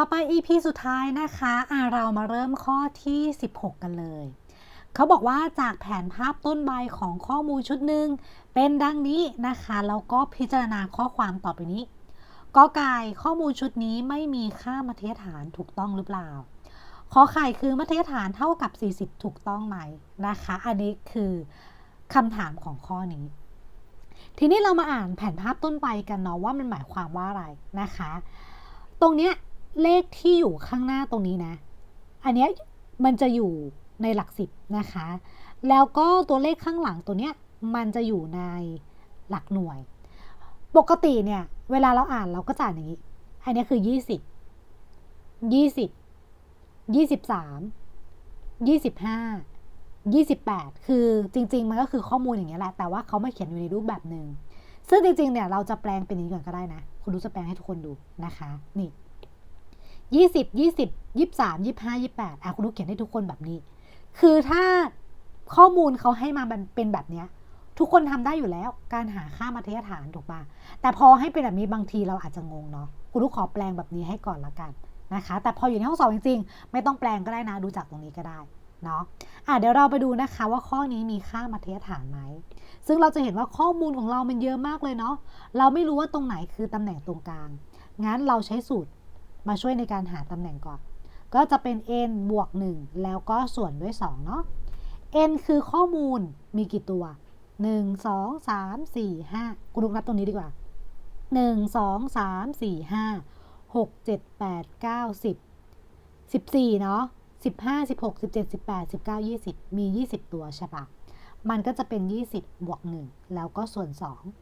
ต่อไป EP สุดท้ายนะคะะเรามาเริ่มข้อที่ 16 กันเลย เขาบอกว่าจากแผนภาพต้นใบของข้อมูลชุดหนึ่งเป็นดังนี้นะคะ แล้วก็พิจารณาข้อความต่อไปนี้กอไก่ข้อมูลชุดนี้ไม่มีค่ามัธยฐานถูกต้องหรือเปล่าขอไข่คือมัธยฐานเท่ากับ 40 ถูกต้องไหมนะคะ อันนี้คือคำถามของข้อนี้ ทีนี้เรามาอ่านแผนภาพต้นใบกันเนาะว่ามันหมายความว่าอะไรนะคะ ตรงเนี้ย เลขที่อยู่ข้างหน้าตรงนี้นะ อันนี้มันจะอยู่ในหลักสิบนะคะ แล้วก็ตัวเลขข้างหลังตัวเนี้ยมันจะอยู่ในหลักหน่วย ปกติเนี่ย เวลาเราอ่านเราก็จะอ่านอย่างนี้ อันนี้คือ20 20 23 25 28คือจริง ๆ มันก็คือข้อมูลอย่างเงี้ยแหละ แต่ว่าเขาไม่เขียนอยู่ในรูปแบบหนึ่งซึ่งจริงๆเนี่ยเราจะแปลงเป็นอย่างนี้ก่อนก็ได้นะ คุณรู้จะแปลงให้ทุกคนดูนะคะ นี่ ยี่สิบยี่สิบยี่สามยี่ห้ายี่แปดอะคุณรู้เขียนให้ทุกคนแบบนี้ คือถ้าข้อมูลเขาให้มาเป็นแบบเนี้ยทุกคนทำได้อยู่แล้วการหาค่ามัธยฐานถูกปะแต่พอให้เป็นแบบนี้บางทีเราอาจจะงงเนาะคุณรู้ขอแปลงแบบนี้ให้ก่อนละกันนะคะ แต่พออยู่ในห้องสอบจริงๆ ไม่ต้องแปลงก็ได้นะดูจากตรงนี้ก็ได้เนาะอะเดี๋ยวเราไปดูนะคะว่าข้อนี้มีค่ามัธยฐานไหมซึ่งเราจะเห็นว่าข้อมูลของเรามันเยอะมากเลยเนาะเราไม่รู้ว่าตรงไหนคือตำแหน่งตรงกลางงั้นเราใช้สูตร มาช่วยในการหาตำแหน่งก่อน ก็จะเป็น n บวก 1 แล้วก็ส่วนด้วย 2 เนาะ n คือข้อมูลมีกี่ตัว 1 2 3 4 5กูดูนับตรงนี้ดีกว่า 1 2 3 4 5 6 7 8 9 10 14 เนาะ15 16 17 18 19 20 มี 20 ตัวใช่ปะมันก็จะเป็น 20 บวก 1 แล้วก็ส่วน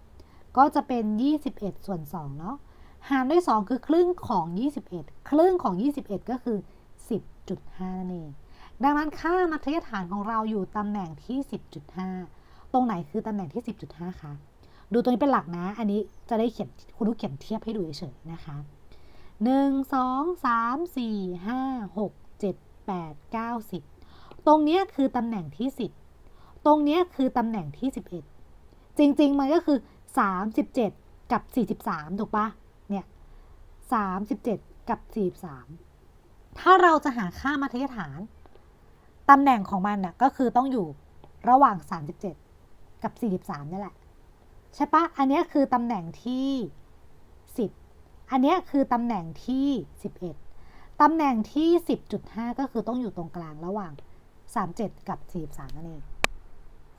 2 ก็จะเป็น 21 ส่วน 2 เนาะ หารด้วย 2 คือครึ่งของ 21 ครึ่งของ 21 ก็คือ 10.5 นั่นเอง ดังนั้นค่ามัธยฐานของเราอยู่ตำแหน่งที่ 10.5 ตรงไหนคือตำแหน่งที่ 10.5 คะ ดูตรงนี้เป็นหลักนะ อันนี้จะได้เขียนคุณรู้เขียนเทียบให้ดูเฉยๆนะคะ 1 2 3 4 5 6 7 8 9 10 ตรงนี้คือตำแหน่งที่ 10 ตรงนี้คือตำแหน่งที่ 11 จริงๆ มันก็คือ 37 กับ 43 ถูกปะ 37 กับ 43 ถ้าเราจะหาค่ามัธยฐาน ตำแหน่งของมันน่ะก็คือต้องอยู่ระหว่าง 37 กับ 43นี่แหละ ใช่ปะอันนี้คือตำแหน่งที่ 10 อันนี้คือตำแหน่งที่ 11 ตำแหน่งที่ 10.5 ก็คือต้องอยู่ตรงกลางระหว่าง 37 กับ 43นั่นเอง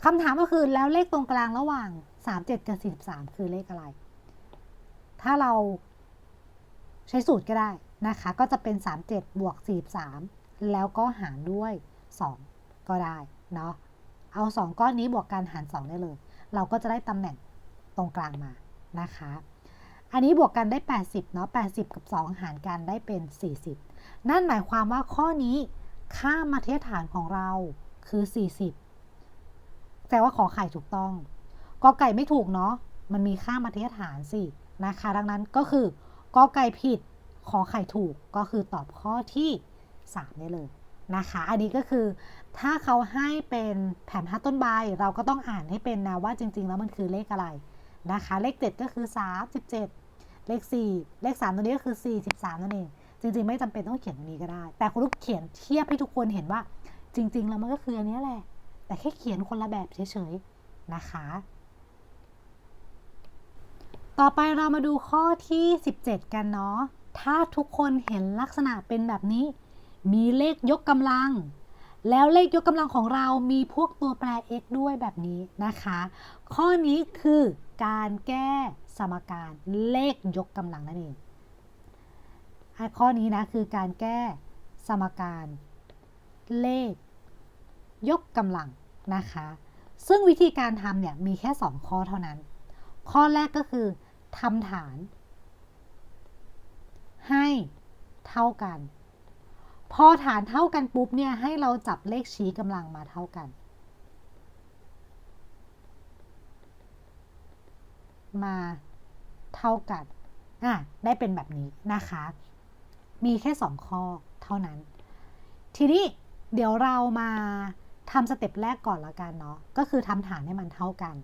คำถามก็คือแล้วเลขตรงกลางระหว่าง 37 กับ 43 คือเลขอะไร ถ้าเรา ใช้สูตรก็ได้นะคะ ก็จะเป็น 37 บวก 43 แล้วก็หารด้วย 2 ก็ได้เนาะเอา 2 ก้อนนี้บวกกันหาร 2 ได้เลย เราก็จะได้ตำแหน่งตรงกลางมานะคะ อันนี้บวกกันได้ 80เนาะ80 กับ 2 หารกันได้เป็น 40 นั่นหมายความว่าข้อนี้ค่ามัธยฐานของเราคือ 40 แต่ว่าขอไข่ถูกต้องกอไก่ไม่ถูกเนาะมันมีค่ามัธยฐานสินะคะ ดังนั้นก็คือ กอไก่ผิดขอไข่ถูกก็คือตอบข้อที่ 3 ได้เลยนะคะ อันนี้ก็คือถ้าเขาให้เป็นแผนภาพต้นใบเราก็ต้องอ่านให้เป็นนะว่าจริง ๆ แล้วมันคือเลขอะไรนะคะ เลข 7 ก็คือ 37 เลข 4 เลข 3 ตัวนี้ก็คือ 43 นั่นเอง จริง ๆ ไม่จำเป็นต้องเขียนตรงนี้ก็ได้ แต่คุณลูกเขียนเทียบให้ทุกคนเห็นว่าจริง ๆ แล้วมันก็คืออันนี้แหละ แต่แค่เขียนคนละแบบเฉยๆนะคะ ต่อไปเรามาดูข้อที่ 17 กันเนาะ ถ้าทุกคนเห็นลักษณะเป็นแบบนี้ มีเลขยกกำลัง แล้วเลขยกกำลังของเรามีพวกตัวแปร x ด้วยแบบนี้นะคะ ข้อนี้คือการแก้สมการเลขยกกำลังนั่นเองข้อนี้นะคือการแก้สมการเลข ยกกำลังนะคะ ซึ่งวิธีการทำเนี่ยมีแค่ 2 ข้อเท่านั้น ข้อแรกก็คือ ทำฐาน ให้เท่ากัน พอฐานเท่ากันปุ๊บเนี่ยให้เราจับเลขชี้กำลังมาเท่ากัน มาเท่ากันอะได้เป็นแบบนี้นะคะ มีแค่ 2 ข้อเท่านั้น ทีนี้เดี๋ยวเรามาทำสเต็ปแรกก่อนละกันเนาะก็คือทำฐานให้มันเท่ากัน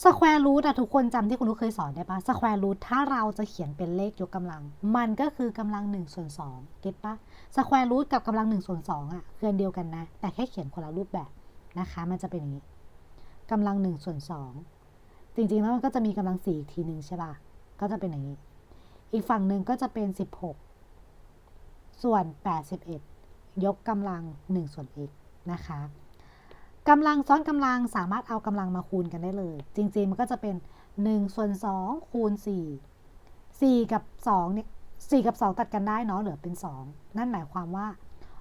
สแควร์รูทอะทุกคนจำที่คุณลูกเคยสอนได้ปะสแควร์รูทถ้าเราจะเขียนเป็นเลขยกกำลัง มันก็คือกำลังหนึ่งส่วนสองเก็ตปะสแควร์รูทกับกำลังหนึ่งส่วนสองอะคืออันเดียวกันนะ แต่แค่เขียนคนละรูปแบบนะคะ มันจะเป็นอย่างนี้กำลังหนึ่งส่วนสองจริงๆแล้วมันก็จะมีกำลังสี่อีกทีหนึ่งใช่ปะก็จะเป็นอย่างนี้ อีกฝั่งหนึ่งก็จะเป็นสิบหกส่วนแปดสิบเอ็ดยกกำลังหนึ่งส่วน x นะคะ กำลังซ้อนกำลังสามารถเอากำลังมาคูณกันได้เลย จริงๆมันก็จะเป็น1ส่วน2คูณ4 4 กับ2เนี่ย4กับ 2 ตัดกันได้เนาะเหลือเป็น 2 นั่นหมายความว่า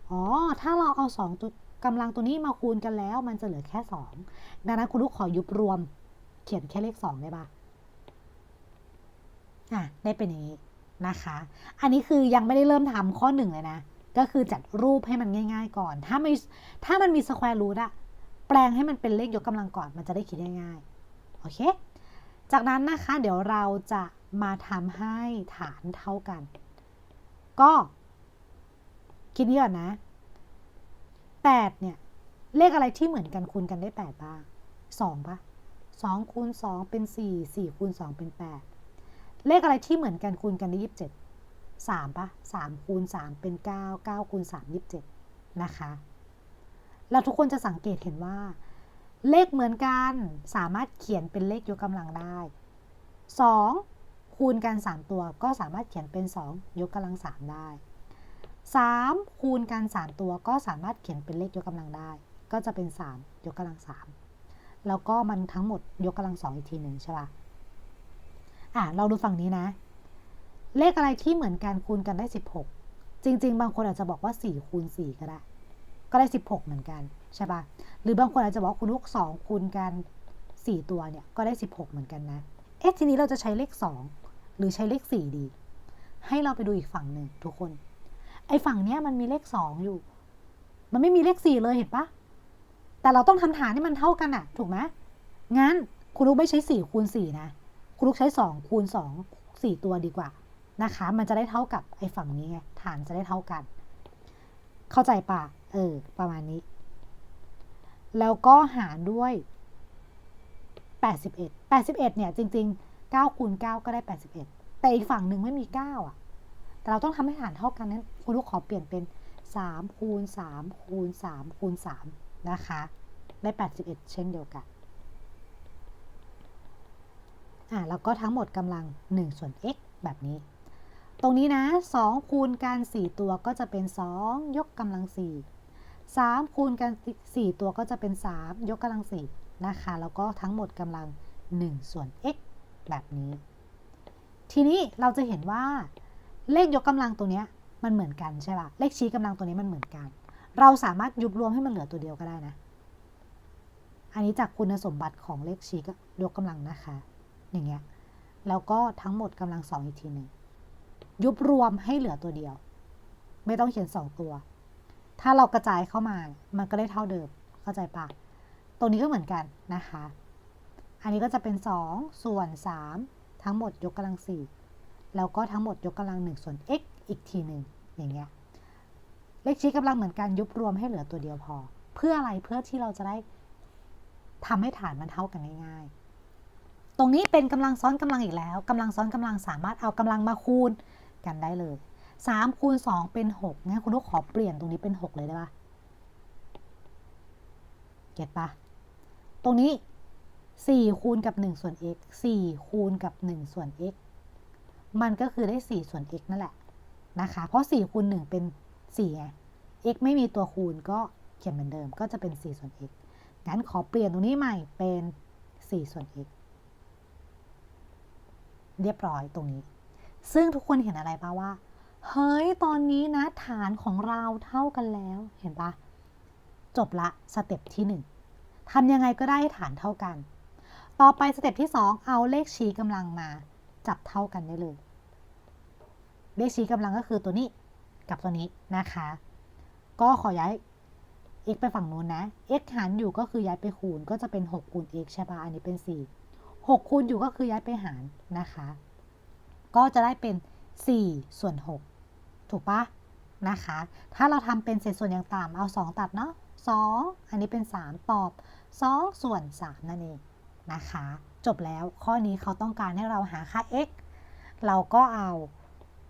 อ๋อถ้าเราเอา2ตัวกำลังตัวนี้มาคูณกันแล้ว มันจะเหลือแค่ 2 ดังนั้นคุณลูกขอยุบรวม เขียนแค่เลข 2 ได้ปะอะได้เป็นอย่างนี้นะคะ อันนี้คือยังไม่ได้เริ่มทำข้อหนึ่งเลยนะ ก็คือจัดรูปให้มันง่าย ๆ ก่อน ถ้าไม่ถ้ามันมีสแควร์รูทอะ แปลงให้มันเป็นเลขยกกำลังก่อนมันจะได้คิดง่ายๆโอเค จากนั้นนะคะเดี๋ยวเราจะมาทำให้ฐานเท่ากัน ก็คิดนี้ก่อนนะ8เนี่ยเลขอะไรที่เหมือนกันคูณกันได้ 8 บ้าง 2ปะ2คูณ2เป็น 4 4คูณ2เป็น 8 เลขอะไรที่เหมือนกันคูณกันได้ 27 3ปะ3คูณ3เป็น 9 9คูณ3 27 นะคะ แล้วทุกคนจะสังเกตเห็นว่า เลขเหมือนกันสามารถเขียนเป็นเลขยกกำลังได้ 2 คูณกัน 3 ตัวก็สามารถเขียนเป็น 2 ยกกำลัง 3 ได้ 3 คูณกัน 3 ตัวก็สามารถเขียนเป็นเลขยกกำลังได้ ก็จะเป็น 3 ยกกำลัง 3 แล้วก็มันทั้งหมดยกกำลัง 2 อีกทีหนึ่งใช่ปะอะเราดูฝั่งนี้นะ เลขอะไรที่เหมือนกันคูณกันได้ 16 จริง ๆ บางคนอาจจะบอกว่า 4 คูณ 4 ก็ได้ ก็ได้ 16 เหมือนกันใช่ปะหรือบางคนอาจจะบอกคุณลูก2คูณกัน4 ตัวเนี่ยก็ได้ 16 เหมือนกันนะ เอ๊ะทีนี้เราจะใช้เลข 2 หรือใช้เลข 4 ดี ให้เราไปดูอีกฝั่งหนึ่งทุกคน ไอ้ฝั่งเนี้ยมันมีเลข 2 อยู่ มันไม่มีเลข 4 เลยเห็นปะแต่เราต้องทำฐานให้มันเท่ากันอะถูกไหมงั้นคุณลูกไม่ใช้ 4 คูณ 4 นะ คุณลูกใช้ 2 คูณ 2 4 ตัวดีกว่านะคะ มันจะได้เท่ากับไอ้ฝั่งนี้ไง ฐานจะได้เท่ากัน เข้าใจปะ เออ ประมาณนี้ แล้วก็หารด้วย 81 81เนี่ยจริง ๆ9คูณ9ก็ได้ 81 แต่อีกฝั่งหนึ่งไม่มี 9 อะ แต่เราต้องทำให้ฐานเท่ากันนั้นคุณลูกขอเปลี่ยนเป็น3คูณ3คูณ3คูณ3นะคะ ได้ 81 เช่นเดียวกัน อ่าแล้วก็ทั้งหมดกำลัง 1 ส่วน x แบบนี้ ตรงนี้นะ 2 คูณกัน 4 ตัวก็จะเป็น 2 ยกกำลัง 4 3 คูณกัน 4 ตัวก็จะเป็น 3 ยกกำลัง 4 นะคะ แล้วก็ทั้งหมดกำลัง 1 ส่วน x แบบนี้ ทีนี้เราจะเห็นว่า เลขยกกำลังตัวนี้มันเหมือนกันใช่ปะเลขชี้กำลังตัวนี้มันเหมือนกัน เราสามารถยุบรวมให้มันเหลือตัวเดียวก็ได้นะ อันนี้จากคุณสมบัติของเลขชี้ยกกำลังนะคะ อย่างเงี้ย แล้วก็ทั้งหมดกำลังสองอีกทีหนึ่งยุบรวมให้เหลือตัวเดียว ไม่ต้องเขียนสองตัว ถ้าเรากระจายเข้ามา มันก็ได้เท่าเดิม เข้าใจปะตรงนี้ก็เหมือนกันนะคะ อันนี้ก็จะเป็น 2 ส่วน 3 ทั้งหมดยกกำลัง 4 แล้วก็ทั้งหมดยกกำลัง 1 ส่วน x อีกทีหนึ่งอย่างเงี้ย เลขชี้กำลังเหมือนกันยุบรวมให้เหลือตัวเดียวพอ เพื่ออะไร เพื่อที่เราจะได้ทำให้ฐานมันเท่ากันง่ายๆ ตรงนี้เป็นกำลังซ้อนกำลังอีกแล้วกำลังซ้อนกำลังสามารถเอากำลังมาคูณกันได้เลย 3คูณ2เป็น6งั้นคุณลูกขอเปลี่ยนตรงนี้เป็น 6 เลยได้ปะเก็ตปะตรงนี้ 4 คูณกับ 1 ส่วน x 4 คูณกับ 1 ส่วน x มันก็คือได้ 4 ส่วน x นั่นแหละนะคะ เพราะ 4 คูณ 1 เป็น4ไง x ไม่มีตัวคูณก็เขียนเหมือนเดิมก็จะเป็น 4 ส่วน x งั้นขอเปลี่ยนตรงนี้ใหม่เป็น 4 ส่วน x เรียบร้อยตรงนี้ ซึ่งทุกคนเห็นอะไรปะว่า เฮ้ยตอนนี้นะฐานของเราเท่ากันแล้วเห็นปะจบละสเต็ปที่ 1ทำยังไงก็ได้ฐานเท่ากัน ต่อไปสเต็ปที่ 2 เอาเลขชี้กำลังมา จับเท่ากันได้เลย เลขชี้กำลังก็คือตัวนี้กับตัวนี้นะคะ ก็ขอย้าย x ไปฝั่งนู้นนะ x หารอยู่ก็คือย้ายไปคูณก็จะเป็น6คูณ x ใช่ปะอันนี้เป็น 4 6คูณอยู่ก็คือย้ายไปหารนะคะ ก็จะได้เป็น 4 ส่วน 6 ถูกปะนะคะ ถ้าเราทำเป็นเศษส่วนอย่างต่ำเอา 2 ตัดเนาะ2 อันนี้เป็น 3 ตอบ 2 ส่วน 3 นั่นเองนะคะ จบแล้วข้อนี้เขาต้องการให้เราหาค่า x เราก็เอา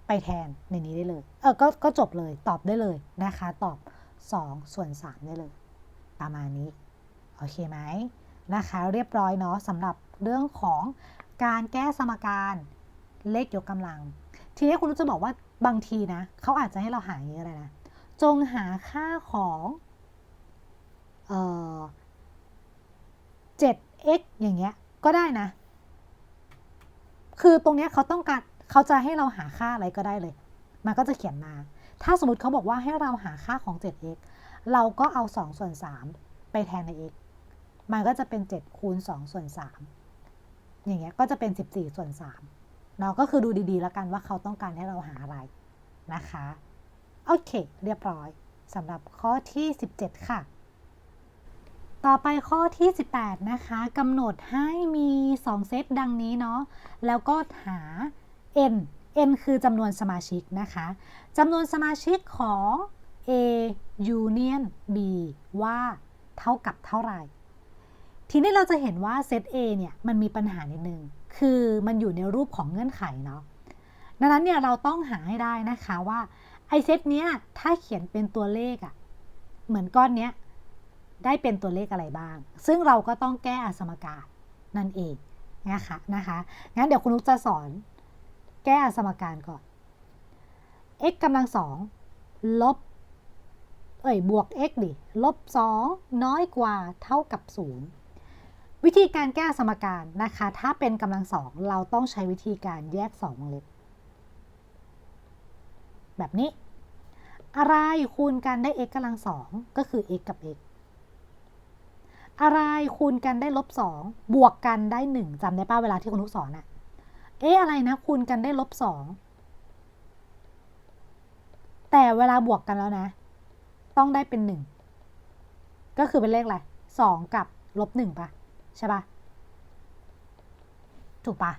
ไปแทนในนี้ได้เลย เออก็ก็จบเลยตอบได้เลยนะคะ ตอบ 2 ส่วน 3 ได้เลย ประมาณนี้ โอเคไหมนะคะ เรียบร้อยเนาะสำหรับเรื่องของการแก้สมการเลขยกกำลัง ทีนี้คุณรู้จะบอกว่า บางทีนะเขาอาจจะให้เราหาอย่างนี้ก็ได้นะ จงหาค่าของเอ่อ 7x อย่างเงี้ยก็ได้นะ คือตรงเนี้ยเขาต้องการเขาจะให้เราหาค่าอะไรก็ได้เลย มันก็จะเขียนมา ถ้าสมมติเขาบอกว่าให้เราหาค่าของ 7x เราก็เอา 2 ส่วน 3 ไปแทนใน x มันก็จะเป็น 7 คูณ 2 ส่วน 3 อย่างเงี้ยก็จะเป็น 14 ส่วน 3 เราก็คือดูดีๆ แล้วกันว่าเขาต้องการให้เราหาอะไรนะคะ โอเค เรียบร้อยสำหรับข้อที่ 17 ค่ะ ต่อไปข้อที่ 18 นะคะกำหนดให้มี 2 เซตดังนี้เนาะแล้วก็หา n n คือจำนวนสมาชิกนะคะจำนวนสมาชิกของ a union b ว่าเท่ากับเท่าไหร่ ทีนี้เราจะเห็นว่าเซต A เนี่ยมันมีปัญหานิดนึง คือมันอยู่ในรูปของเงื่อนไขเนาะดังนั้นเนี่ยเราต้องหาให้ได้นะคะว่าไอเซตเนี้ยถ้าเขียนเป็นตัวเลขอะ่ะเหมือนก้อนเนี้ยได้เป็นตัวเลขอะไรบ้าง ซึ่งเราก็ต้องแก้อสมการนั่นเองนะคะนะคะงั้นเดี๋ยวคุณนุกจะสอนแก้อสมการก่อน x กำลังสองลบเอ้ยบวก x ดิลบ 2 น้อยกว่าเท่ากับ 0 วิธีการแก้สมการนะคะ ถ้าเป็นกำลังสองเราต้องใช้วิธีการแยก2วงเล็บ แบบนี้ อะไรคูณกันได้ x กำลังสองก็คือ x กับ x อะไรคูณกันได้ลบ2บวกกันได้1จำได้ป้าเวลาที่คุณนุกสอนอะเอ๊ะอะไรนะคูณกันได้ลบ2แต่เวลาบวกกันแล้วนะ ต้องได้เป็น1ก็คือเป็นเลขอะไร2กับลบ1ปะ ใช่ปะถูกปะ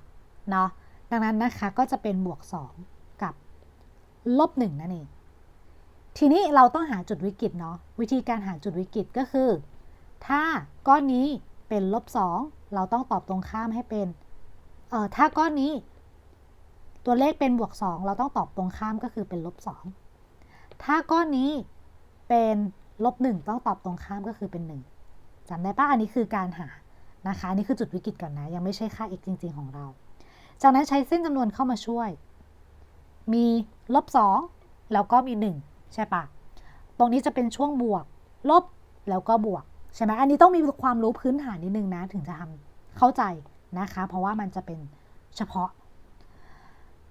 เนาะดังนั้นนะคะก็จะเป็นบวก 2 กับลบ1นั่นเองทีนี้เราต้องหาจุดวิกฤตเนาะวิธีการหาจุดวิกฤตก็คือ ถ้าก้อนนี้เป็นลบ 2 เราต้องตอบตรงข้ามให้เป็นเอ่อถ้าก้อนนี้ ตัวเลขเป็นบวก 2 เราต้องตอบตรงข้ามก็คือเป็นลบ 2 ถ้าก้อนนี้เป็นลบ 1 ต้องตอบตรงข้ามก็คือเป็น 1จำได้ปะอันนี้คือการหา นะคะนนี้คือจุดวิกฤตก่อนนะ ยังไม่ใช่ค่า x จริง ๆ ของเรา จากนั้นใช้เส้นจำนวนเข้ามาช่วย มีลบ2แล้วก็มี 1 ใช่ปะตรงนี้จะเป็นช่วงบวก ลบแล้วก็บวก ใช่ไหมอันนี้ต้องมีความรู้พื้นฐานนิดนึงนะ ถึงจะทำเข้าใจนะคะ เพราะว่ามันจะเป็นเฉพาะ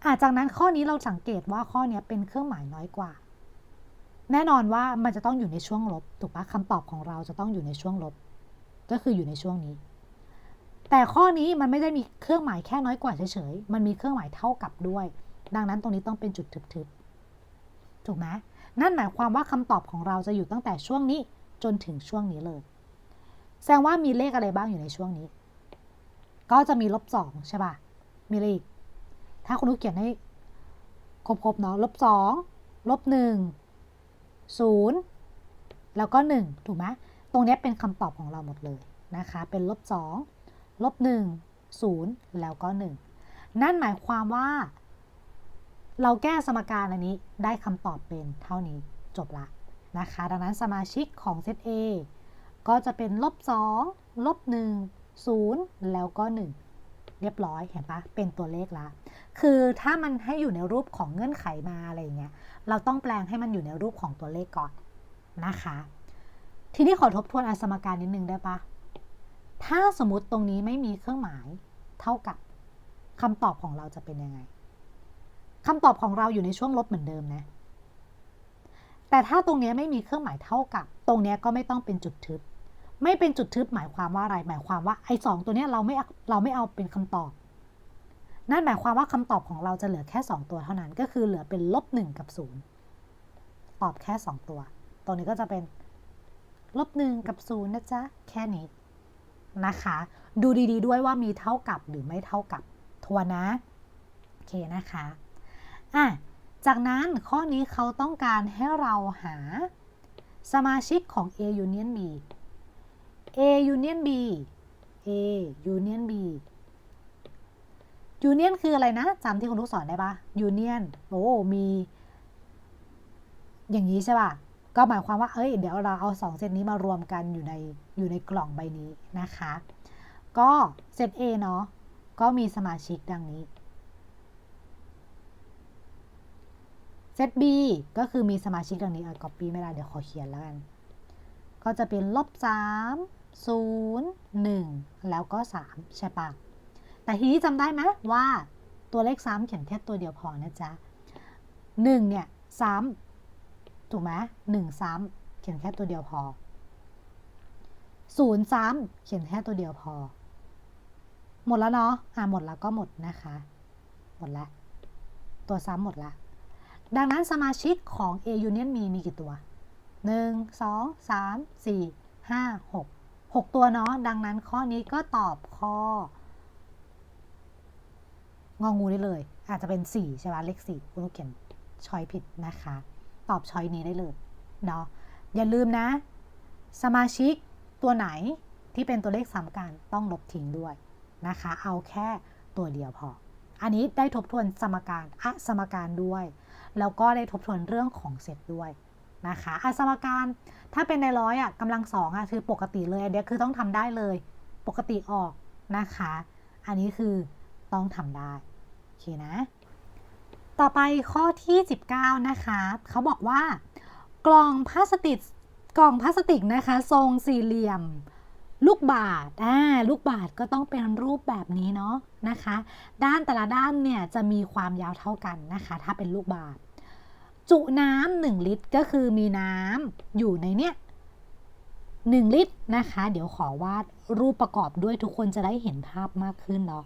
อาจากนั้นข้อนี้เราสังเกตว่าข้อนี้เป็นเครื่องหมายน้อยกว่า แน่นอนว่ามันจะต้องอยู่ในช่วงลบ ถูกปะคำตอบของเราจะต้องอยู่ในช่วงลบ ก็คืออยู่ในช่วงนี้ แต่ข้อนี้มันไม่ได้มีเครื่องหมายแค่น้อยกว่าเฉยๆ มันมีเครื่องหมายเท่ากับด้วย ดังนั้นตรงนี้ต้องเป็นจุดทึบๆ ถูกไหมนั่นหมายความว่าคำตอบของเราจะอยู่ตั้งแต่ช่วงนี้จนถึงช่วงนี้เลย แสดงว่ามีเลขอะไรบ้างอยู่ในช่วงนี้ ก็จะมีลบสองใช่ป่ะ มีเลขถ้าคุณนุกเขียนให้ครบๆเนาะลบสองลบหนึ่งศูนย์แล้วก็หนึ่งถูกไหมตรงนี้เป็นคำตอบของเราหมดเลยนะคะ เป็นลบสอง ลบหนึ่งศูนย์แล้วก็หนึ่งนั่นหมายความว่า เราแก้สมการอันนี้ได้คำตอบเป็นเท่านี้จบละนะคะ ดังนั้นสมาชิกของเซต A ก็จะเป็นลบ2ลบ1 0 แล้วก็ 1 เรียบร้อยเห็นปะเป็นตัวเลขละ คือถ้ามันให้อยู่ในรูปของเงื่อนไขมาอะไรเงี้ยเราต้องแปลงให้มันอยู่ในรูปของตัวเลขก่อนนะคะ ทีนี้ขอทบทวนอสมการนิดนึงได้ปะ ถ้าสมมติตรงนี้ไม่มีเครื่องหมายเท่ากับคำตอบของเราจะเป็นยังไงคำตอบของเราอยู่ในช่วงลบเหมือนเดิมนะ แต่ถ้าตรงนี้ไม่มีเครื่องหมายเท่ากับ ตรงนี้ก็ไม่ต้องเป็นจุดทึบ ไม่เป็นจุดทึบหมายความว่าอะไร หมายความว่าไอ้สองตัวนี้เราไม่เราไม่เอาเป็นคำตอบ นั่นหมายความว่าคำตอบของเราจะเหลือแค่ 2 ตัวเท่านั้น ก็คือเหลือเป็นลบ1กับ0ตอบแค่ 2 ตัวตรงนี้ก็จะเป็นลบ1กับ0นะจ๊ะ แค่นี้ นะคะ ดูดีๆด้วยว่ามีเท่ากับหรือไม่เท่ากับทวนนะ โอเคนะคะอะจากนั้นข้อนี้เขาต้องการให้เราหาสมาชิกของ A union B A union B A union B ยูเนียนคืออะไรนะจำที่คุณลูกสอนได้ปะยูเนียนโอ้มี อย่างนี้ใช่ปะ ก็หมายความว่าเอ้ยเดี๋ยวเราเอาสองเซตนี้มารวมกันอยู่ในอยู่ในกล่องใบนี้นะคะ ก็เซต A เนาะก็มีสมาชิกดังนี้เซต B ก็คือมีสมาชิกดังนี้เอา copy ไม่ได้เดี๋ยวขอเขียนแล้วกัน ก็จะเป็นลบสามศูนย์หนึ่งแล้วก็สามใช่ปะแต่ทีนี้จำได้ไหมว่าตัวเลขซ้ำเขียนแค่ตัวเดียวพอนะจ๊ะหนึ่งเนี่ยซ้ำ ถูกไหมหนึ่งซ้ำเขียนแค่ตัวเดียวพอศูนย์ซ้ำเขียนแค่ตัวเดียวพอ หมดแล้วเนาะอ่าหมดแล้วก็หมดนะคะ หมดละ ตัวซ้ำหมดละ ดังนั้นสมาชิกของ A Union มีมีกี่ตัว 1 2 3 4 5 6 6 ตัวเนาะ ดังนั้นข้อนี้ก็ตอบข้อ งองูได้เลย อาจจะเป็น 4 ใช่ไหมเลข4คุณลูกเขียนชอยผิดนะคะ ตอบช้อยนี้ได้เลยเนาะอย่าลืมนะ สมาชิกตัวไหนที่เป็นตัวเลขซ้ำกันต้องลบทิ้งด้วยนะคะ เอาแค่ตัวเดียวพอ อันนี้ได้ทบทวนสมการอะสมการด้วย แล้วก็ได้ทบทวนเรื่องของเซตด้วยนะคะอะสมการถ้าเป็นในร้อยอะกำลังสองอะคือปกติเลยอันเนี้ยคือต้องทำได้เลย ปกติออกนะคะ อันนี้คือต้องทำได้ โอเคนะ ต่อไปข้อที่ 19 นะคะเขาบอกว่า กล่องพลาสติกกล่องพลาสติกนะคะ ทรงสี่เหลี่ยม ลูกบาศก์อ่าลูกบาศก์ก็ต้องเป็นรูปแบบนี้เนาะนะคะ ด้านแต่ละด้านเนี่ยจะมีความยาวเท่ากันนะคะ ถ้าเป็นลูกบาศก์จุน้ำหนึ่งลิตรก็คือมีน้ำอยู่ในเนี้ยหนึ่งลิตรนะคะ เดี๋ยวขอวาดรูปประกอบด้วยทุกคนจะได้เห็นภาพมากขึ้นเนาะ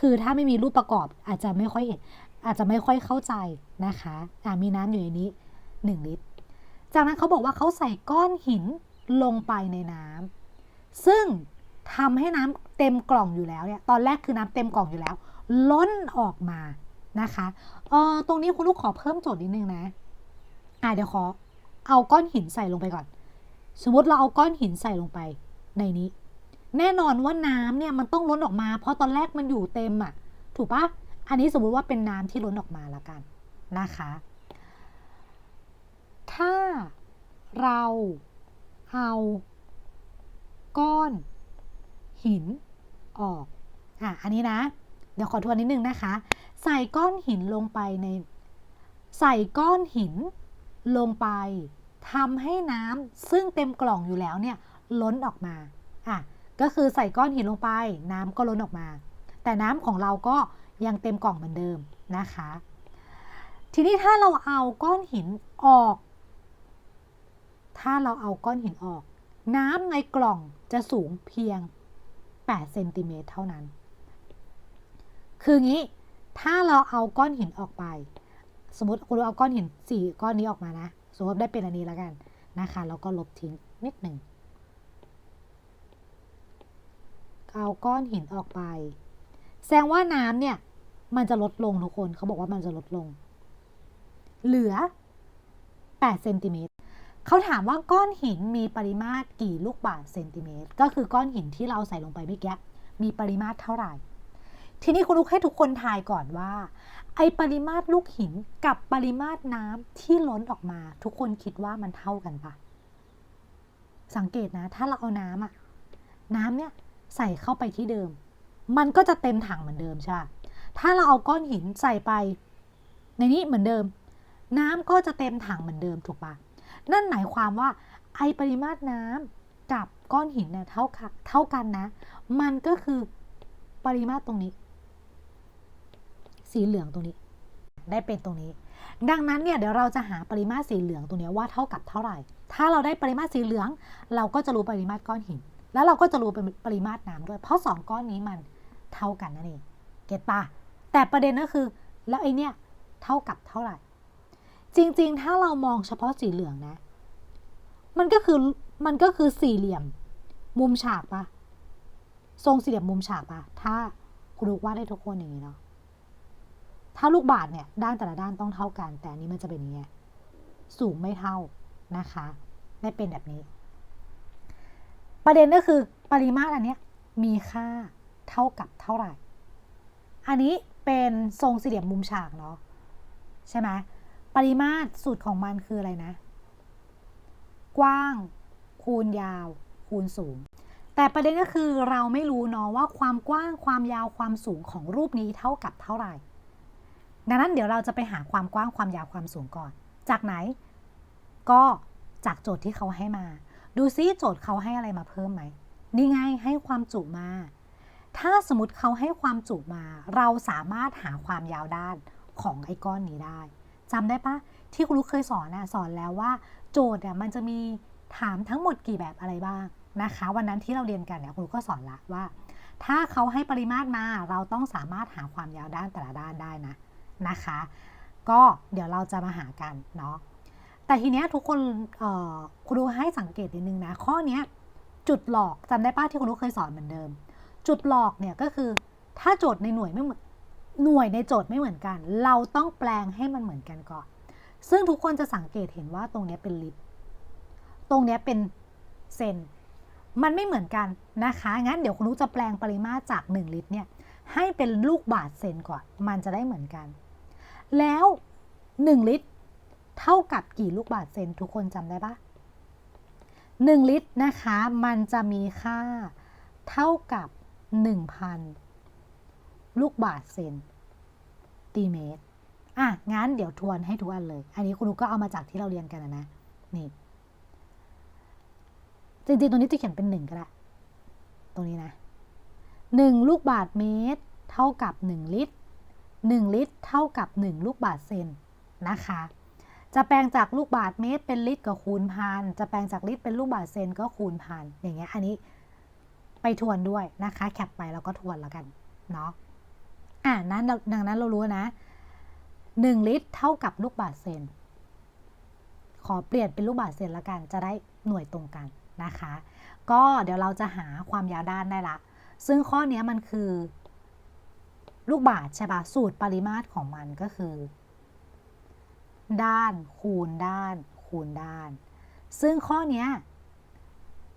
คือถ้าไม่มีรูปประกอบอาจจะไม่ค่อยเห็น อาจจะไม่ค่อยเข้าใจนะคะอ่ามีน้ำอยู่ในนี้ 1 ลิตร จากนั้นเขาบอกว่าเขาใส่ก้อนหินลงไปในน้ำซึ่งทำให้น้ำเต็มกล่องอยู่แล้วเนี่ยตอนแรกคือน้ำเต็มกล่องอยู่แล้ว ล้นออกมานะคะเออตรงนี้คุณลูกขอเพิ่มโจทย์นิดนึงนะอ่าเดี๋ยวขอเอาก้อนหินใส่ลงไปก่อน สมมติเราเอาก้อนหินใส่ลงไปในนี้ แน่นอนว่าน้ำเนี่ยมันต้องล้นออกมา เพราะตอนแรกมันอยู่เต็มอะ่ะ ถูกปะ อันนี้สมมุติว่าเป็นน้ำที่ล้นออกมาล้วกันนะคะ ถ้าเราเอาก้อนหินออก อะ อันนี้นะ เดี๋ยวขอทวนนิดนึงนะคะ ใส่ก้อนหินลงไปใน ใส่ก้อนหินลงไปทำให้น้ำซึ่งเต็มกล่องอยู่แล้วเนี่ยล้นออกมา อะ ก็คือใส่ก้อนหินลงไป น้ำก็ล้นออกมา แต่น้ำของเราก็ ยังเต็มกล่องเหมือนเดิมนะคะ ทีนี้ถ้าเราเอาก้อนหินออก ถ้าเราเอาก้อนหินออก น้ำในกล่องจะสูงเพียง8เซนติเมตรเท่านั้น คืองี้ ถ้าเราเอาก้อนหินออกไป สมมติคุณเอาก้อนหินสี่ก้อนนี้ออกมานะ สมมติได้เป็นอันนี้แล้วกันนะคะ แล้วก็ลบทิ้งนิดหนึ่ง เอาก้อนหินออกไป แสดงว่าน้ำเนี่ย มันจะลดลงทุกคนเขาบอกว่ามันจะลดลง เหลือ8เซนติเมตรเขาถามว่าก้อนหินมีปริมาตรกี่ลูกบาศก์เซนติเมตร ก็คือก้อนหินที่เราใส่ลงไปเมื่อกี้มีปริมาตรเท่าไหร่ ทีนี้คุณลูกให้ทุกคนทายก่อนว่า ไอปริมาตรลูกหินกับปริมาตรน้ำที่ล้นออกมา ทุกคนคิดว่ามันเท่ากันปะสังเกตนะ ถ้าเราเอาน้ำอะน้ำเนี่ยใส่เข้าไปที่เดิม มันก็จะเต็มถังเหมือนเดิมใช่ปะ ถ้าเราเอาก้อนหินใส่ไป ในนี้เหมือนเดิม น้ำก็จะเต็มถังเหมือนเดิมถูกปะนั่นหมายความว่าไอปริมาตรน้ำกับก้อนหินเนี่ยเท่ากันเท่ากันนะ มันก็คือปริมาตรตรงนี้ สีเหลืองตรงนี้ ได้เป็นตรงนี้ ดังนั้นเนี่ยเดี๋ยวเราจะหาปริมาตรสีเหลืองตรงนี้ว่าเท่ากับเท่าไหร่ ถ้าเราได้ปริมาตรสีเหลือง เราก็จะรู้ปริมาตรก้อนหิน แล้วเราก็จะรู้ปริมาตรน้ำด้วย เพราะสองก้อนนี้มันเท่ากันนั่นเอง เก็ตปะ แต่ประเด็นก็คือ แล้วไอเนี่ยเท่ากับเท่าไหร่ จริงๆ ถ้าเรามองเฉพาะสีเหลืองนะ มันก็คือมันก็คือสี่เหลี่ยม มุมฉากปะทรงสี่เหลี่ยมมุมฉากปะถ้าคุณรู้ว่าได้ทุกคนอย่างนี้เนาะถ้าลูกบาศก์เนี่ยด้านแต่ละด้านต้องเท่ากัน แต่อันนี้มันจะเป็นอย่างเงี้ยสูงไม่เท่านะคะไม่เป็นแบบนี้ ประเด็นก็คือปริมาตรอันเนี้ยมีค่าเท่ากับเท่าไหร่ อันนี้ เป็นทรงสี่เหลี่ยมมุมฉากเนาะใช่ไหมปริมาตรสูตรของมันคืออะไรนะ กว้างคูณยาวคูณสูง แต่ประเด็นก็คือเราไม่รู้เนาะว่าความกว้างความยาวความสูงของรูปนี้เท่ากับเท่าไหร่ ดังนั้นเดี๋ยวเราจะไปหาความกว้างความยาวความสูงก่อน จากไหน ก็จากโจทย์ที่เขาให้มา ดูซิโจทย์เขาให้อะไรมาเพิ่มไหมนี่ไงให้ความจุมา ถ้าสมมติเขาให้ความจุมา เราสามารถหาความยาวด้านของไอ้ก้อนนี้ได้จำได้ปะที่คุณลูกเคยสอนนะสอนแล้วว่า โจทย์เนี่ยมันจะมีถามทั้งหมดกี่แบบอะไรบ้างนะคะ วันนั้นที่เราเรียนกันเนี่ยคุณลูกก็สอนละว่า ถ้าเขาให้ปริมาตรมาเราต้องสามารถหาความยาวด้านแต่ละด้านได้นะนะคะ ก็เดี๋ยวเราจะมาหากันเนาะแต่ทีเนี้ยทุกคนคุณดูให้สังเกตนิดนึงนะข้อเนี้ยจุดหลอกจำได้ป้าที่คุณลูกเคยสอนเหมือนเดิม จุดหลอกเนี่ยก็คือถ้าโจทย์ในหน่วยไม่เหมือนหน่วยในโจทย์ไม่เหมือนกัน เราต้องแปลงให้มันเหมือนกันก่อน ซึ่งทุกคนจะสังเกตเห็นว่าตรงนี้เป็นลิตรตรงนี้เป็นเซน มันไม่เหมือนกันนะคะ งั้นเดี๋ยวคุณลูกจะแปลงปริมาตรจาก 1 ลิตรเนี่ยให้เป็นลูกบาทเซนก่อน มันจะได้เหมือนกัน แล้ว 1 ลิตร เท่ากับกี่ลูกบาทเซนทุกคนจำได้ปะ1 ลิตรนะคะ มันจะมีค่าเท่ากับ 1,000 ลูกบาทเซนติเมตร อะ งั้นเดี๋ยวทวนให้ทุกอันเลย อันนี้คุณลูก็เอามาจากที่เราเรียนกันนะนะ นี่ จริงๆ ตรงนี้จะเขียนเป็นหนึ่งก็ได้ ตรงนี้นะหนึ่งลูกบาทเมตร เท่ากับ 1 ลิตร 1 ลิตร เท่ากับ 1 ลูกบาทเซนนะคะ จะแปลงจากลูกบาทเมตรเป็นลิตรก็คูณพัน จะแปลงจากลิตรเป็นลูกบาทเซนก็คูณพัน อย่างเงี้ย อันนี้ ไปทวนด้วยนะคะ แคปไปแล้วก็ทวนแล้วกันเนาะอ่านั้นดังนั้นเรารู้นะ 1 ลิตรเท่ากับลูกบาทเซน ขอเปลี่ยนเป็นลูกบาทเซนละกัน จะได้หน่วยตรงกันนะคะ ก็เดี๋ยวเราจะหาความยาวด้านได้ละ ซึ่งข้อนี้มันคือลูกบาศก์ใช่ปะสูตรปริมาตรของมันก็คือ ด้านคูณด้านคูณด้าน ซึ่งข้อนี้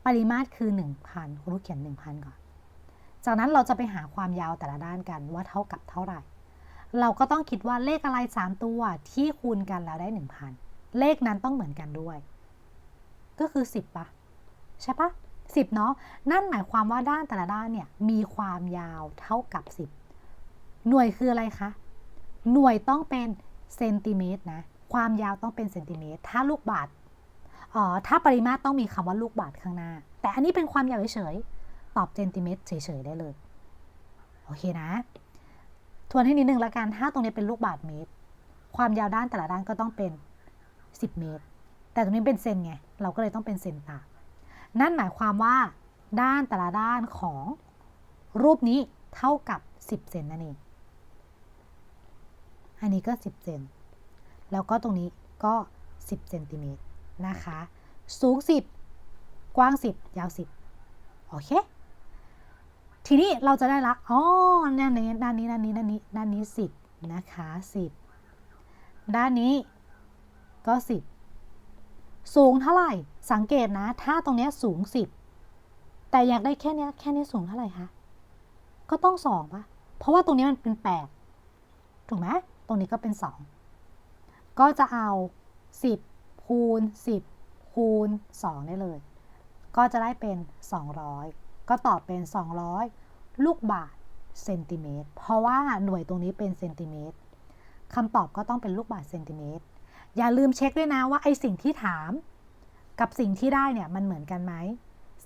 ปริมาตรคือ1,000คุณรู้เขียน 1,000 ก่อน จากนั้นเราจะไปหาความยาวแต่ละด้านกันว่าเท่ากับเท่าไหร่ เราก็ต้องคิดว่าเลขอะไร 3 ตัวที่คูณกันแล้วได้ 1,000 เลขนั้นต้องเหมือนกันด้วย ก็คือ 10ปะใช่ปะ10 เนาะนั่นหมายความว่าด้านแต่ละด้านเนี่ยมีความยาวเท่ากับ 10 หน่วยคืออะไรคะ หน่วยต้องเป็นเซนติเมตรนะ ความยาวต้องเป็นเซนติเมตร ถ้าลูกบาศ ถ้าปริมาตรต้องมีคำว่าลูกบาศก์ข้างหน้า แต่อันนี้เป็นความยาวเฉยๆ ตอบเซนติเมตรเฉยๆ ได้เลย โอเคนะ ทวนให้นิดนึงละกัน ถ้าตรงนี้เป็นลูกบาศก์เมตร ความยาวด้านแต่ละด้านก็ต้องเป็น 10 เมตร แต่ตรงนี้เป็นเซนไง เราก็เลยต้องเป็นเซนตามนั่นหมายความว่าด้านแต่ละด้านของรูปนี้เท่ากับ 10 เซนนั่นเอง อันนี้ก็ 10 เซน แล้วก็ตรงนี้ก็ 10 เซนติเมตร นะคะ สูง 10 กว้าง 10 ยาว 10 โอเค ทีนี้เราจะได้ละ อ๋อด้านนี้ด้านนี้ด้านนี้ด้านนี้ด้านนี้ 10 นะคะ 10 ด้านนี้ก็ 10 สูงเท่าไหร่ สังเกตนะ ถ้าตรงนี้สูง 10 แต่อยากได้แค่นี้แค่นี้สูงเท่าไหร่คะ ก็ต้อง2ป่ะ เพราะว่าตรงนี้มันเป็น 8 ถูกไหมตรงนี้ก็เป็น 2 ก็จะเอา 10 คูณ 10 คูณ 2 ได้เลย ก็จะได้เป็น 200 ก็ตอบเป็น 200 ลูกบาศก์เซนติเมตร เพราะว่าหน่วยตรงนี้เป็นเซนติเมตรคำตอบก็ต้องเป็นลูกบาศก์เซนติเมตร อย่าลืมเช็คด้วยนะว่าไอสิ่งที่ถาม กับสิ่งที่ได้เนี่ยมันเหมือนกันไหม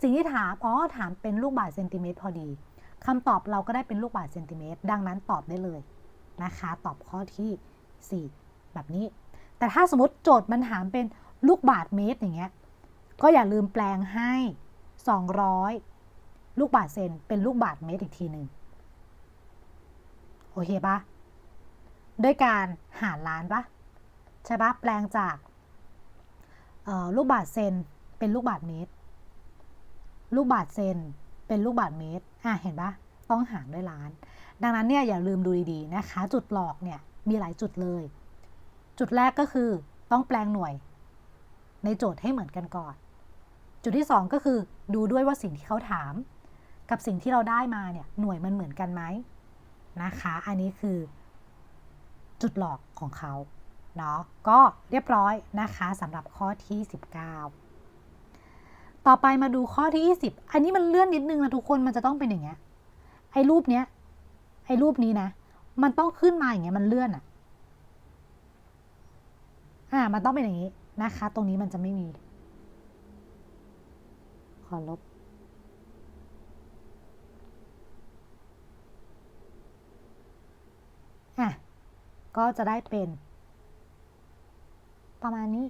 สิ่งที่ถาม อ๋อ ถามเป็นลูกบาศก์เซนติเมตรพอดีคำตอบเราก็ได้เป็นลูกบาศก์เซนติเมตร ดังนั้นตอบได้เลยนะคะ ตอบข้อที่ 4 แบบนี้ แต่ถ้าสมมติโจทย์มันถามเป็นลูกบาศก์เมตรอย่างเงี้ย ก็อย่าลืมแปลงให้ 200 ลูกบาศก์เซนเป็นลูกบาศก์เมตรอีกทีหนึ่งโอเคปะด้วยการหารล้านปะใช่ปะแปลงจากลูกบาศก์เซนเป็นลูกบาศก์เมตร ลูกบาศก์เซนเป็นลูกบาศก์เมตรอะเห็นปะต้องหารด้วยล้าน ดังนั้นเนี่ยอย่าลืมดูดีๆนะคะ จุดหลอกเนี่ยมีหลายจุดเลย จุดแรกก็คือต้องแปลงหน่วย ในโจทย์ให้เหมือนกันก่อน จุดที่ 2 ก็คือดูด้วยว่าสิ่งที่เขาถาม กับสิ่งที่เราได้มาเนี่ยหน่วยมันเหมือนกันไหมนะคะ อันนี้คือ จุดหลอกของเขาเนาะก็เรียบร้อยนะคะสำหรับข้อที่ 19 ต่อไปมาดูข้อที่ 20 อันนี้มันเลื่อนนิดนึงนะทุกคนมันจะต้องเป็นอย่างเงี้ยไอ้รูปเนี้ยไอ้รูปนี้นะ มันต้องขึ้นมาอย่างเงี้ยมันเลื่อนอะ อ่า มันต้องเป็นอย่างนี้นะคะ ตรงนี้มันจะไม่มี ขอลบ อะ ก็จะได้เป็น ประมาณนี้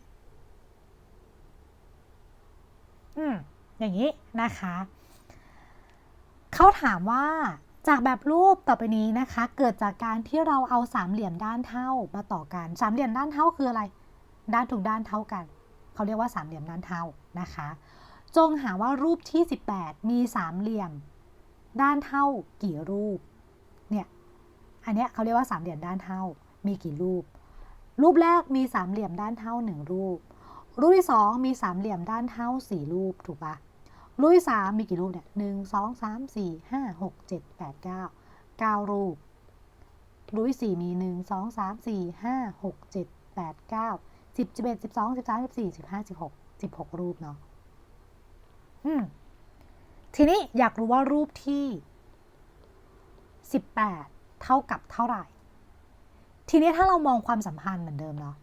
อืม อย่างนี้นะคะเขาถามว่าจากแบบรูปต่อไปนี้นะคะ เกิดจากการที่เราเอาสามเหลี่ยมด้านเท่ามาต่อกัน สามเหลี่ยมด้านเท่าคืออะไร ด้านทุกด้านเท่ากัน เขาเรียกว่าสามเหลี่ยมด้านเท่านะคะ จงหาว่ารูปที่ 18 มีสามเหลี่ยม ด้านเท่ากี่รูป เนี่ย อันเนี้ยเขาเรียกว่าสามเหลี่ยมด้านเท่า มีกี่รูป รูปแรกมีสามเหลี่ยมด้านเท่าหนึ่งรูป รูปที่สองมีสามเหลี่ยมด้านเท่าสี่รูปถูกปะรูปที่สามมีกี่รูปเนี่ยหนึ่งสองสามสี่ห้าหกเจ็ดแปดเก้าเก้ารูปรูปที่สี่มีหนึ่งสองสามสี่ห้าหกเจ็ดแปดเก้า สิบสิบเอ็ดสิบสองสิบสามสิบสี่สิบห้าสิบหกสิบหกรูปเนาะอืมทีนี้อยากรู้ว่ารูปที่สิบแปดเท่ากับเท่าไหร่ ทีนี้ถ้าเรามองความสัมพันธ์เหมือนเดิมเนาะ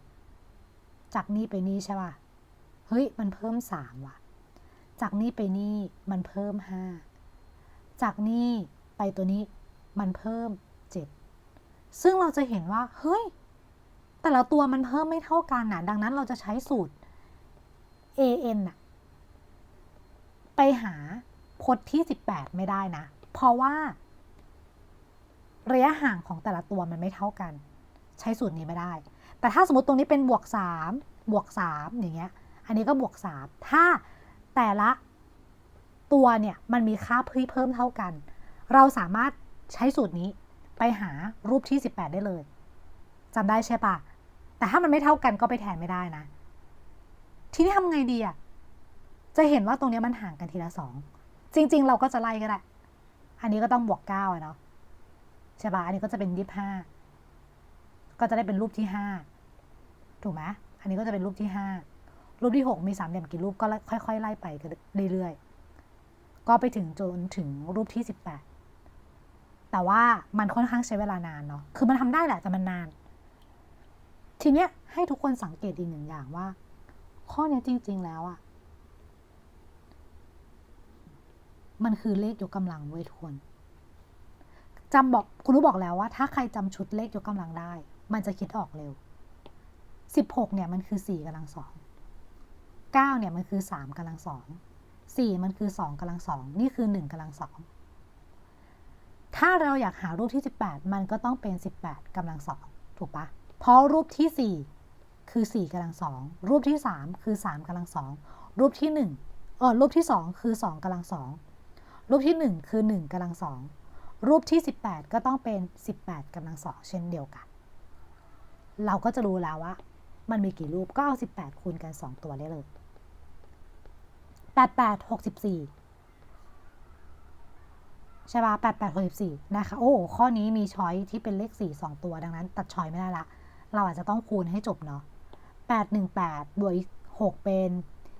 จากนี่ไปนี่ใช่ป่ะเฮ้ยมันเพิ่มสามว่ะ จากนี่ไปนี่มันเพิ่มห้าจากนี่ไปตัวนี้มันเพิ่มเจ็ดซึ่งเราจะเห็นว่า เฮ้ย แต่ละตัวมันเพิ่มไม่เท่ากันนะดังนั้นเราจะใช้สูตร an นะไปหาพจน์ที่ 18 ไม่ได้นะ เพราะว่า ระยะห่างของแต่ละตัวมันไม่เท่ากัน ใช้สูตรนี้ไม่ได้ แต่ถ้าสมมติตรงนี้เป็นบวก 3 บวก 3 อย่างเงี้ย อันนี้ก็บวก 3 ถ้าแต่ละตัวเนี่ยมันมีค่าเพิ่มเท่ากัน เราสามารถใช้สูตรนี้ไปหารูปที่ 18 ได้เลยจำได้ใช่ปะ แต่ถ้ามันไม่เท่ากันก็ไปแทนไม่ได้นะ ทีนี้ทำไงดีอะจะเห็นว่าตรงนี้มันห่างกันทีละสองจริง ๆ เราก็จะไล่ก็ได้ อันนี้ก็ต้องบวกเก้าอะเนาะใช่ปะอันนี้ก็จะเป็นยี่ห้าก็จะได้เป็นรูปที่ห้าถูกไหมอันนี้ก็จะเป็นรูปที่ห้ารูปที่หกมีสามเหลี่ยมกี่รูปก็ค่อย ๆ ไล่ไปกเรื่อยๆก็ไปถึงจนถึงรูปที่สิบแปดแต่ว่ามันค่อนข้างใช้เวลานานเนาะคือมันทำได้แหละแต่มันนาน ทีเนี้ยให้ทุกคนสังเกตอีกหนึ่งอย่างว่า ข้อเนี้ยจริง ๆ แล้วอะมันคือเลขยกกำลังเวทุกคนจำบอกคุณรู้บอกแล้วว่า ถ้าใครจำชุดเลขยกกำลังได้ มันจะคิดออกเร็วสิบหกเนี่ยมันคือสี่กำลังสองเก้าเนี่ยมันคือสามกำลังสองสี่มันคือสองกำลังสองนี่คือหนึ่งกำลังสองถ้าเราอยากหารูปที่สิบแปดมันก็ต้องเป็นสิบแปดกำลังสองถูกปะ เพราะรูปที่สี่คือสี่กำลังสองรูปที่สามคือสามกำลังสองรูปที่หนึ่งเออรูปที่สองคือสองกำลังสองรูปที่ 1 คือ 1กำลังสองรูปที่ 18 ก็ต้องเป็น 18กำลังสองเช่นเดียวกัน เราก็จะรู้แล้วว่า มันมีกี่รูปก็เอา 18 คูณกัน 2 ตัวได้เลย 88 64 ใช่ป่ะ88 64 นะคะ โอ้ ข้อนี้มีช้อยที่เป็นเลข 4 2 ตัวดังนั้น ตัดช้อยไม่ได้ละ เราอาจจะต้องคูณให้จบเนาะ818บวกอีก6เป็น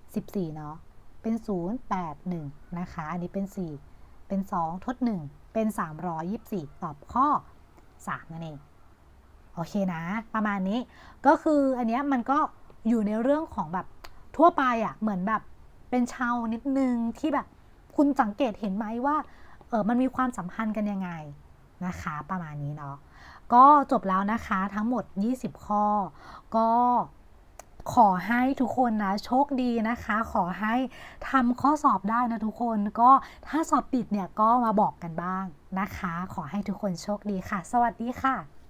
14 เนาะ เป็น 0 8 1 นะคะ อันนี้เป็น 4 เป็น 2 ทด 1 เป็น 324 ตอบข้อ 3 นั่นเอง โอเคนะ ประมาณนี้ ก็คืออันเนี้ยมันก็อยู่ในเรื่องของแบบทั่วไปอะ่ะ เหมือนแบบเป็นชาวนิดนึงที่แบบคุณสังเกตเห็นไหมว่า เออมันมีความสัมพันธ์กันยังไงนะคะ ประมาณนี้เนาะ ก็จบแล้วนะคะทั้งหมด 20 ข้อ ก็ขอให้ทุกคนนะโชคดีนะคะ ขอให้ทำข้อสอบได้นะทุกคนก็ถ้าสอบติดเนี่ยก็มาบอกกันบ้างนะคะ ขอให้ทุกคนโชคดีค่ะ สวัสดีค่ะ